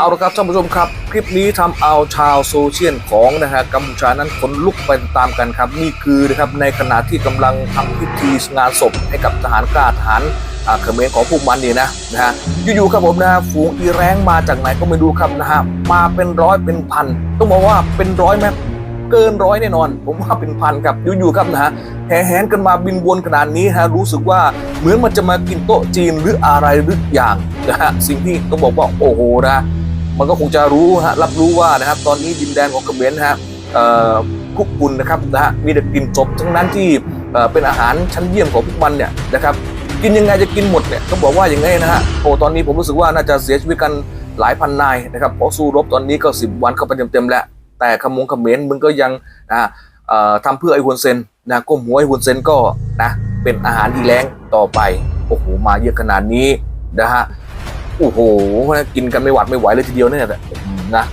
เอาละครับท่านผู้ชมครับ คลิปนี้ทำเอาชาวโซเชียลของนะฮะกัมพูชานั้นขนลุกไปตามกันครับ นี่คือนะครับในขณะที่กำลังทำพิธีงานศพให้กับทหารกล้าทหารอ่าเขมรของพวกมันนี่นะนะฮะอยู่ๆครับผมนะฮะฝูงอีแรงมาจากไหนก็ไม่รู้ครับนะฮะมาเป็นร้อยเป็นพัน ต้องบอกว่าเป็นร้อยไหมเกินร้อยแน่นอน ผมว่าเป็นพันครับอยู่ๆครับนะฮะแห่แหนกันมาบินวนขนาดนี้ฮะรู้สึกว่าเหมือนมันจะมากินโต๊ะจีนหรืออะไรหรืออย่างนะฮะสิ่งที่ต้องบอกว่าโอ้โหนะ มันก็คงจะรู้ฮะรับรู้ว่านะครับ ตอนนี้ดินแดนของเขมรนะฮะเอ่คุกคุนนะครับนะฮะมีแต่กินศพทั้งนั้นที่เป็นอาหารชั้นเยี่ยมของพวกมันเนี่ยนะครับกินยังไงจะกินหมดเนี่ยต้องบอกว่าอย่างไงนะฮะโอ้ตอนนี้ผมรู้สึกว่าน่าจะเสียชีวิตกันหลายพันนายนะครับเพราะสู้รบตอนนี้ก็สิบวันเข้าไปเต็มๆแล้ว แต่ขมงขมรมึงก็ยังนะทำเพื่อไอ้ฮุนเซนนะก้มหัวไอ้ฮุนเซนก็นะเป็นอาหารที่แรงต่อไปโอ้โหมาเยอะขนาดนี้นะฮะ โอ้โหกินกันไม่หวัดไม่ไหวเลยทีเดียวเนี่ยแหละนะ